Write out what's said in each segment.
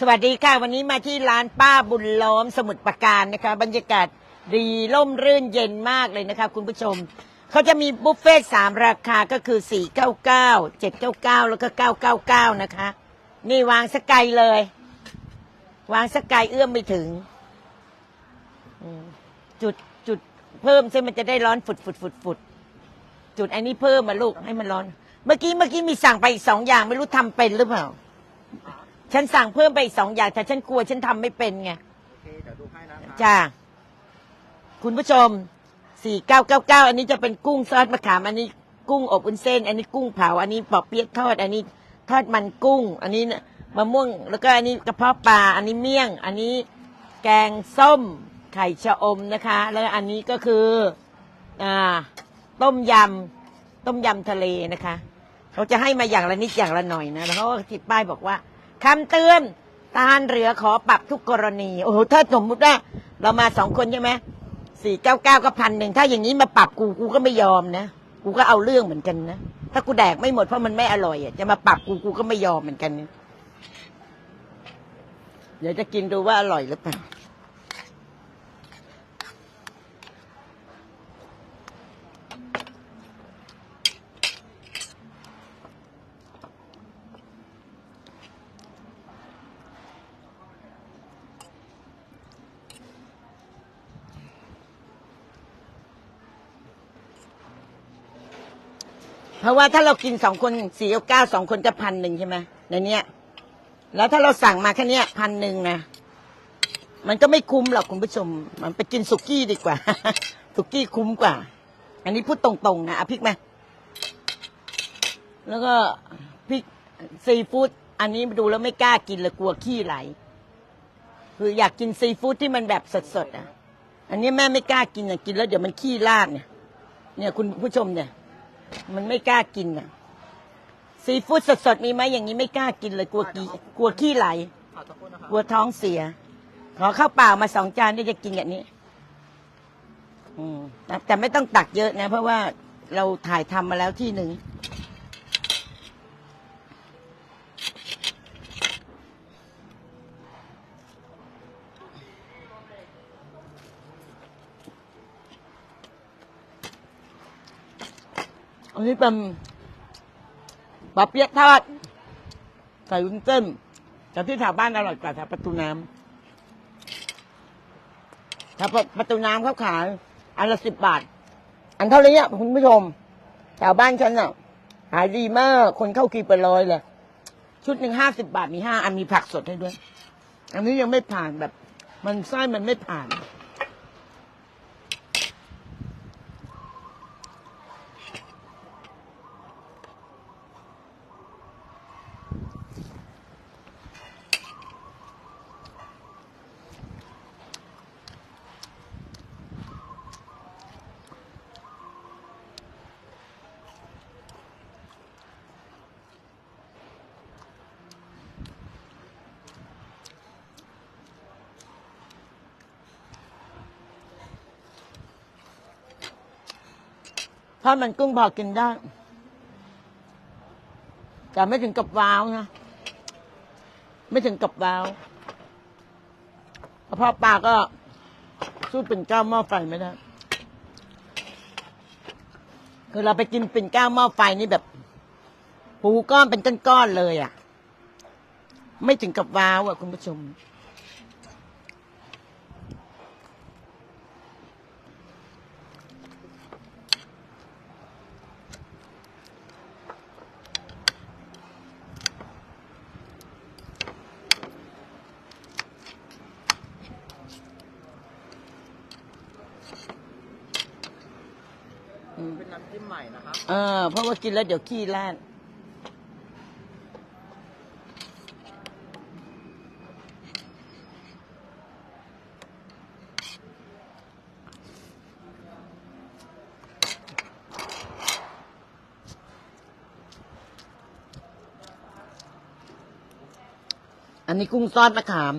สวัสดีค่ะ วันนี้มาที่ร้านป้าบุญล้อมสมุทรปราการนะคะ บรรยากาศดีร่มรื่นเย็นมากเลยนะคะคุณผู้ชม เขาจะมีบุฟเฟ่ต์สามราคาก็คือ 499 799 แล้วก็ 999 นะคะ นี่วางสกายเลย วางสกายเอื้อมไม่ถึง จุดจุดเพิ่มใช่มันจะได้ร้อนฝุดฝุดฝุดฝุดจุดอันนี้เพิ่มมาลูกให้มันร้อน เมื่อกี้เมื่อกี้มีสั่งไปอีกสองอย่างไม่รู้ทำเป็นหรือเปล่า ฉันสั่งเพิ่มไปอีกสองอย่างแต่ฉันกลัวฉันทำไม่เป็นไงโอเคเดี๋ยวดูให้นะครับจ้าคุณผู้ชมสี่เก้าเก้าเก้าอันนี้จะเป็นกุ้งซอสมะขามอันนี้กุ้งอบวุ้นเส้น อันนี้กุ้งเผา อันนี้ปอเปี๊ยะทอด อันนี้ทอดมันกุ้ง อันนี้น่ะมะม่วงแล้วก็อันนี้กระเพาะปลาอันนี้เมี่ยง อันนี้แกงส้มไข่ชะอมนะคะ แล้วอันนี้ก็คืออ่าต้มยำต้มยำทะเลนะคะ เขาจะให้มาอย่างละนิดอย่างละหน่อยนะแล้วเขาก็ติดป้ายบอกว่า คำเตือนตานเรือขอปรับทุกกรณี โอ้โหถ้าสมมุติว่าเรามาสองคนใช่ไหมสี่เก้าเก้าก็พันหนึ่งถ้าอย่างนี้มาปรับกูกูก็ไม่ยอมนะ กูก็เอาเรื่องเหมือนกันนะ ถ้ากูแดกไม่หมดเพราะมันไม่อร่อยอะจะมาปรับกูกูก็ไม่ยอมเหมือนกัน เดี๋ยวจะกินดูว่าอร่อยหรือเปล่า เพราะว่าถ้าเรากินสองคนสี่เก้าสองคนจะพันหนึ่งใช่ไหมในเนี้ย แล้วถ้าเราสั่งมาแค่เนี้ยพันหนึ่งนะมันก็ไม่คุ้มหรอกคุณผู้ชม มันไปกินสุกี้ดีกว่า สุกี้คุ้มกว่า อันนี้พูดตรงๆนะเอาพริกมาแล้วก็พริกซีฟู้ดอันนี้ดูแล้วไม่กล้ากินเลยกลัวขี้ไหล คืออยากกินซีฟู้ดที่มันแบบสดๆอะ อันนี้แม่ไม่กล้ากินอะกินแล้วเดี๋ยวมันขี้ราดเนี่ย เนี่ยคุณผู้ชมเนี่ย มันไม่กล้ากินอะ ซีฟู้ดสดๆมีไหมอย่างนี้ไม่กล้ากินเลยกลัวกีกลัวขี้ไหล ขอสักครู่นะครับกลัวท้องเสีย ขอข้าวเปล่ามาสองจานที่จะกินอย่างนี้ อืมแต่แต่ไม่ต้องตักเยอะนะ เพราะว่าเราถ่ายทำมาแล้วที่หนึ่ง อันนี้เป็นปลาเปี๊ยะทอดใส่วุ้นเส้นแต่ที่แถวบ้านอร่อยกว่าแถวประตูน้ำแถวประตูน้ำเขาขายอันละสิบบาท อันเท่านี้คุณผู้ชม แถวบ้านฉันอะขายดีมาก คนเข้ากินไปร้อยเลย ชุดหนึ่งห้าสิบบาทมีห้าอันมีผักสดให้ด้วย อันนี้ยังไม่ผ่านแบบ มันไส้มันไม่ผ่าน ทอดมันกุ้งพอกินได้ แต่ไม่ถึงกับว้าวนะ ไม่ถึงกับว้าวกระเพาะปลาก็สู้ปิ่นก้าวหม้อไฟไม่ได้คือเราไปกินปิ่นก้าวหม้อไฟนี่แบบปูก้อนเป็นก้อนๆเลยอะ ไม่ถึงกับว้าวอะคุณผู้ชม จิ้มใหม่นะครับ เออ เพราะว่ากินแล้วเดี๋ยวขี้ลาดอันนี้กุ้งซอสมะขาม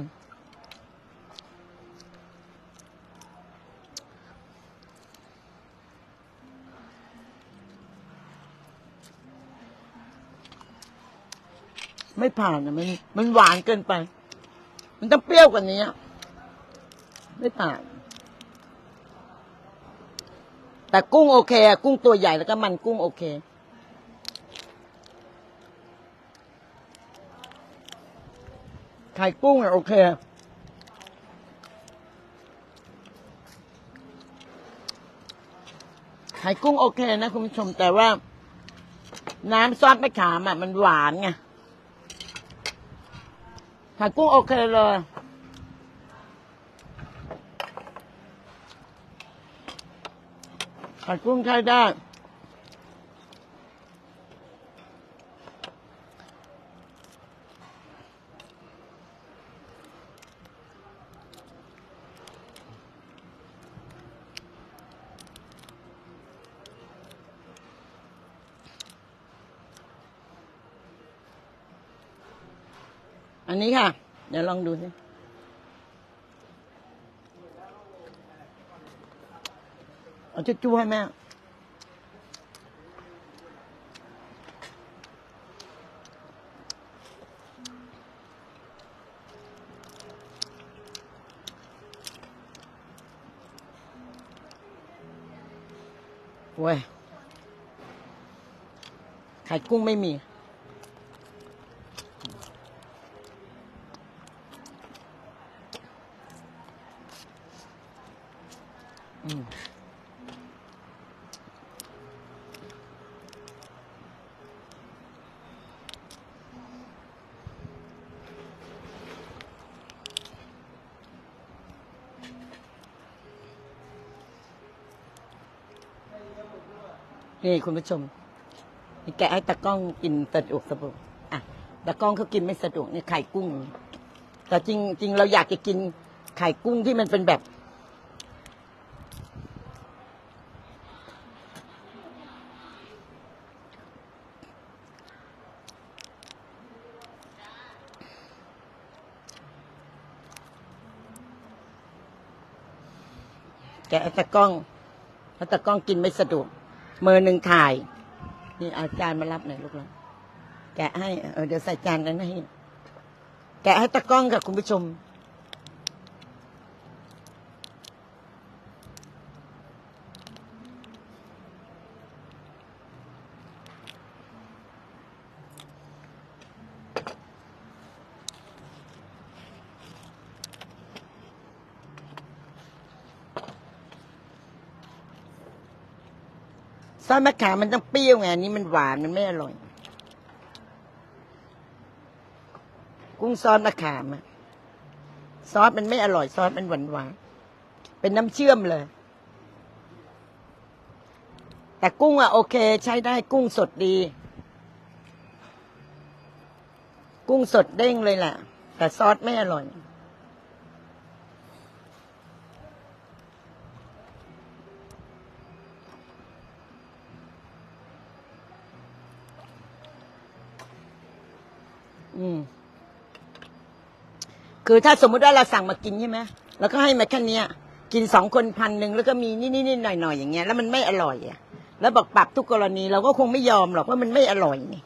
ไม่ผ่านอะมัน มันหวานเกินไป มันต้องเปรี้ยวกว่านี้ไม่ผ่าน แต่กุ้งโอเคอะกุ้งตัวใหญ่แล้วก็มันกุ้งโอเค ไข่กุ้งอะโอเค ไข่กุ้งโอเคนะคุณผู้ชมแต่ว่า น้ำซอสมะขามอะมันหวานไง ไข่กุ้งโอเคเลยไข่กุ้งใช้ได้ นี้ค่ะ เดี๋ยวลองดูสิเอาจุ๊ๆให้แม่โว้ยไข่กุ้งไม่มี อืม นี่คุณผู้ชมนี่แกะให้ตะกล้องกินสะดวกสะดวกอะตะกล้องเขากินไม่สะดวกนี่ไข่กุ้ง แต่จริงจริงเราอยากจะกินไข่กุ้งที่มันเป็นแบบ แกะตะกล้องเพราะตะกล้องกินไม่สะดวก มือหนึ่งถ่าย นี่เอาจานมารับหน่อยลูกหลานแกะให้เออเดี๋ยวใส่จานนั้นให้ แกะให้ตะกล้องกับคุณผู้ชม ซอสมะขามมันต้องเปรี้ยวไงอันนี้มันหวานมันไม่อร่อย กุ้งซอสมะขามอะซอสมันไม่อร่อย ซอสมันหวานหวานเป็นน้ำเชื่อมเลย แต่กุ้งอะโอเค ใช้ได้กุ้งสดดี กุ้งสดเด้งเลยแหละแต่ซอสไม่อร่อย อืม คือถ้าสมมุติว่าเราสั่งมากินใช่ไหมแล้วก็ให้มาแค่เนี้ย กินสองคนพันหนึ่งแล้วก็มีนี่นี่หน่อยหน่อยๆอย่างเงี้ยแล้วมันไม่อร่อยอะ แล้วบอกปรับทุกกรณีเราก็คงไม่ยอมหรอกเพรามันไม่อร่อยนี่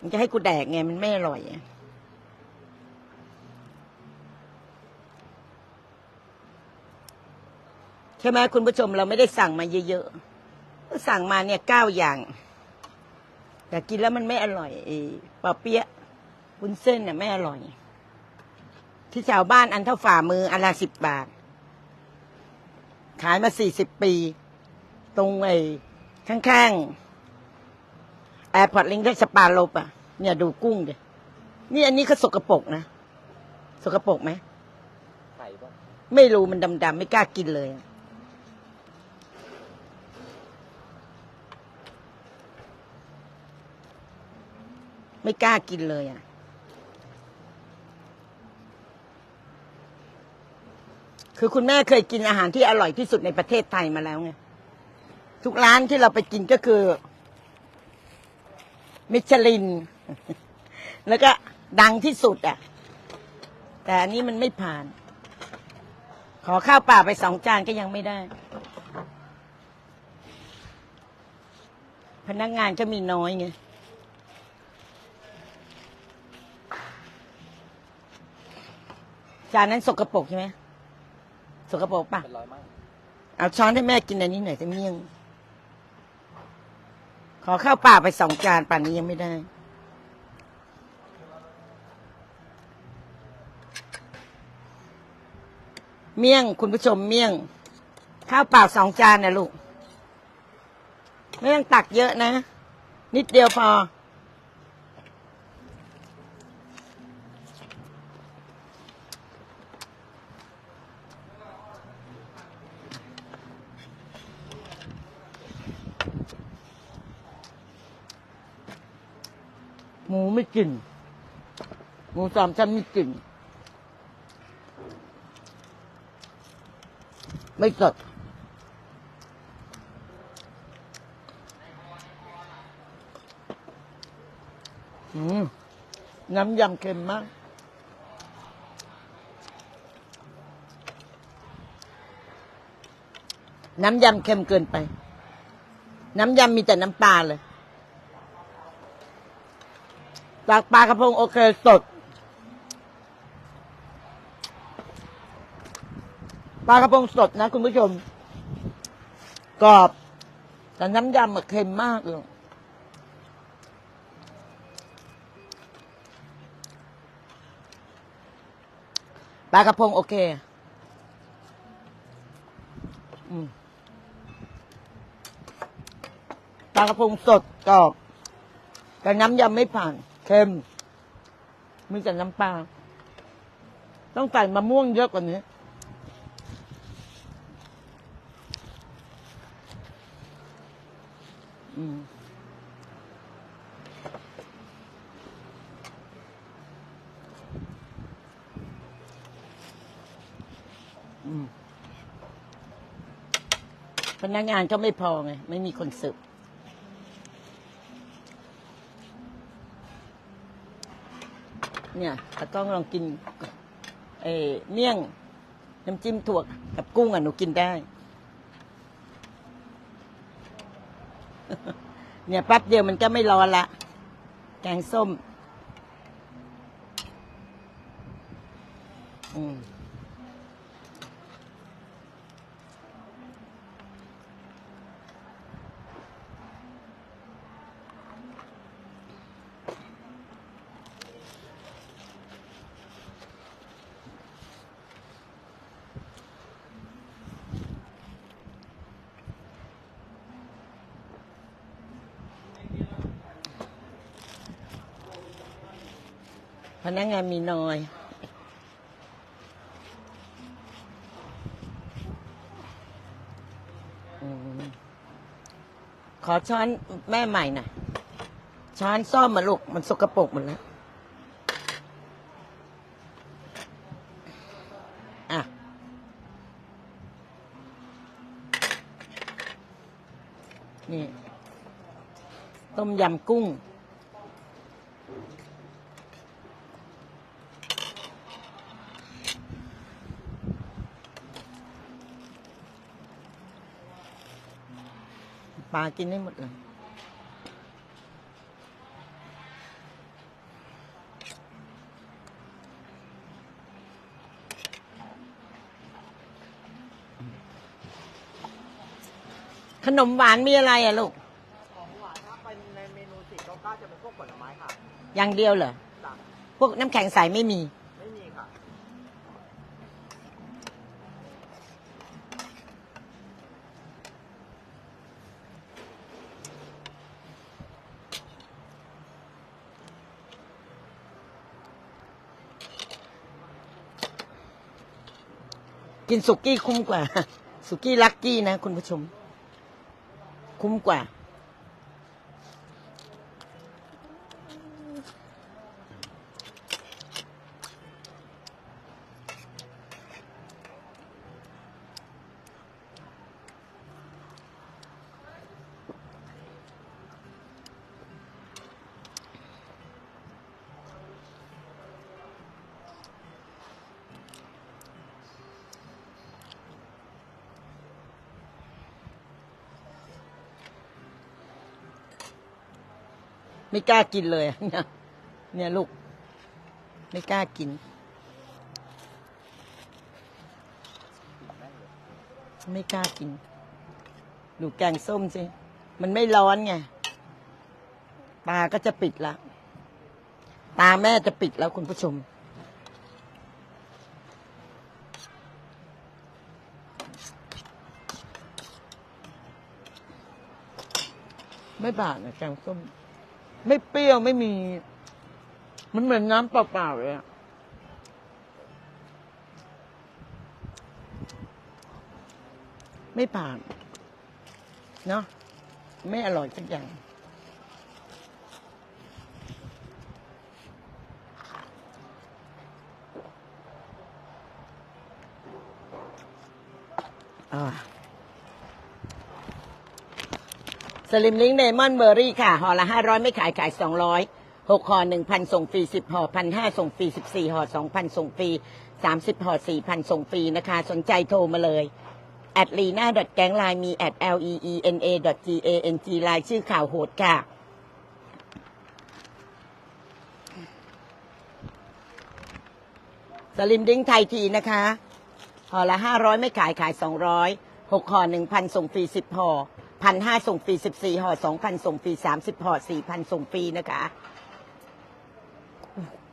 มันจะให้กูแดกไงมันไม่อร่อยอะใช่ไหมคุณผู้ชมเราไม่ได้สั่งมาเยอะๆสั่งมาเนี่ยเก้าอย่าง แต่กินแล้วมันไม่อร่อยไอ้ปลาเปี๊ยะบุนเส้นเนี่ยไม่อร่อย ที่ชาวบ้านอันเท่าฝ่ามืออันละสิบบาท ขายมาสี่สิบปี ตรงไอ้ข้างๆแอร์พอร์ตลิงก์สปาโลปอะ เนี่ยดูกุ้งดินี่อันนี้ก็สกปรกนะ สกปรกไหมไข่ป่ะไม่รู้มันดำๆไม่กล้ากินเลยอะ ไม่กล้ากินเลยอะ คือคุณแม่เคยกินอาหารที่อร่อยที่สุดในประเทศไทยมาแล้วไง ทุกร้านที่เราไปกินก็คือ มิชลิน แล้วก็ดังที่สุดอะ แต่อันนี้มันไม่ผ่าน ขอข้าวเปล่าไปสองจานก็ยังไม่ได้ พนักงานก็มีน้อยไงานนั้นสกรปรกใช่ไหมสกรปรกปะเป็นร้อยมากเอาช้อนให้แม่กินอันนี้หน่อยจะเมี่ยง ขอข้าวเปล่าไปสองจานป่านนี้ยังไม่ได้เมี่ยงคุณผู้ชมเมี่ยง ข้าวเปล่าสองจานนะลูก ไม่ต้องตักเยอะนะ นิดเดียวพอ ไม่กลิ่นหมูสามชั้นไม่กลิ่น ไม่สดน้ำยำเค็มมาก น้ำยำเค็มเกินไป น้ำยำมีแต่น้ำปลาเลย ปลาปลากระพงโอเคสด ปลากระพงสดนะ คุณผู้ชม กรอบ แต่น้ำยำเค็มมากเลยปลากระพงโอเคอปลากระพงสดกรอบ แต่น้ำยำไม่ผ่าน เค็ม มีแต่น้ำปลา ต้องใส่มะม่วงเยอะกว่านี้ อืมอืมพนักงานก็ไม่พอไง ไม่มีคนสืบ เนี่ยตากล้องลองกินเออเมี่ยงน้ำจิ้มถั่วกับกุ้งอะหนูกินได้ เนี่ยแป๊บเดียวมันก็ไม่ร้อนละ แกงส้ม พนักงานมีน้อยอขอช้อนแม่ใหม่หน่อยช้อนซ่อมมาลูก มันสกปรกหมดแล้วอะ นี่ ต้มยำกุ้ง ปลากินได้หมดเลยขนมหวานมีอะไรอะลูก ของหวานถ้าเป็นในเมนูสี่เก้าเก้าจะเป็นพวกผลไม้ค่ะ อย่างเดียวเหรอจ้ะพวกน้ำแข็งใสไม่มี กินสุกี้คุ้มกว่า สุกี้ลักกี้นะ คุณผู้ชม คุ้มกว่า ไม่กล้ากินเลยเนี่ยเนี่ยลูก ไม่กล้ากิน ไม่กล้ากินดูแกงส้มสิ มันไม่ร้อนไง ตาก็จะปิดละ ตาแม่จะปิดแล้วคุณผู้ชม ไม่บาดนะแกงส้ม ไม่เปรี้ยวไม่มี มันเหมือนน้ำเปล่าๆเลยอะไม่ผ่าน เนาะไม่อร่อยสักอย่าง อ่า สลิมลิงเนมอนเบอร์รี่ค่ะห่อละห้าร้อยไม่ขายขายสองร้อยหกห่อหนึ่งพันส่งฟรีสิบห่อพันห้าส่งฟรีสิบสี่ห่อสองพันส่งฟรีสามสิบห่อสี่พันส่งฟรีนะคะ สนใจโทรมาเลยแอดลีน่าดอทแกงไลน์มีแอด l e e n a g a n g ไลน์ชื่อข่าวโหดค่ะสลิมดิ้งไทยทีนะคะห่อละห้าร้อยไม่ขายขายสองร้อยหกห่อหนึ่งพันส่งฟรีสิบห่อ พันห้าส่งฟรีสิบสี่ห่อสองพันส่งฟรีสามสิบห่อสี่พันส่งฟรีนะคะ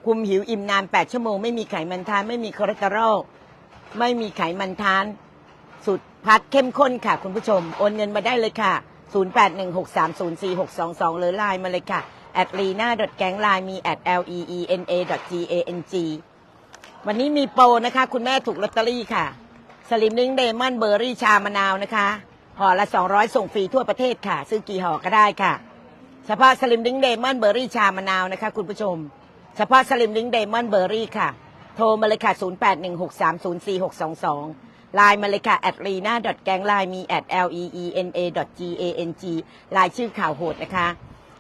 คุมหิวอิ่มนานแปดชั่วโมง ไม่มีไขมันทาน ไม่มีคอเลสเตอรอลไม่มีไขมันทาน สุดพัดเข้มข้นค่ะ คุณผู้ชม โอนเงินมาได้เลยค่ะ 0816304622 หรือไลน์มาเลยค่ะ at lena g a n g line มี at l e e n a g a n g วันนี้มีโปรนะคะ คุณแม่ถูกลอตเตอรี่ค่ะ สลิมลิงเดมอนเบอร์รี่ชามะนาวนะคะ ห่อละ 200 ส่งฟรีทั่วประเทศค่ะ ซื้อกี่ห่อก็ได้ค่ะ เฉพาะสลิมลิงเดมอนเบอร์รี่ชามะนาวนะคะ คุณผู้ชม เฉพาะสลิมลิงเดมอนเบอร์รี่ค่ะ โทรมาเลยค่ะ 0816304622 ไลน์มาเลยค่ะ at lena g a n g line มี at l e e n a g a n g ไลน์ชื่อข่าวโหดนะคะ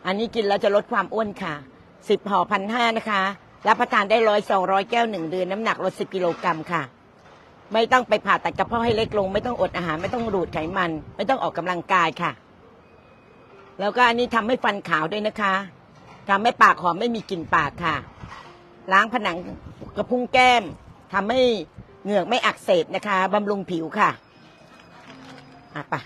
อันนี้กินแล้วจะลดความอ้วนค่ะ 10ห่อพันห้านะคะ รับประทานได้ร้อยสองร้อยแก้วหนึ่งเดือนน้ำหนักลดสิบกิโลกรัมค่ะ ไม่ต้องไปผ่าตัดกระเพาะให้เล็กลง ไม่ต้องอดอาหารไม่ต้องดูดไขมัน ไม่ต้องออกกำลังกายค่ะ แล้วก็อันนี้ทำให้ฟันขาวด้วยนะคะทำให้ปากหอมไม่มีกลิ่นปากค่ะ ล้างผนังกระพุ้งแก้มทำให้เหงือกไม่อักเสบนะคะบำรุงผิวค่ะอะไปะ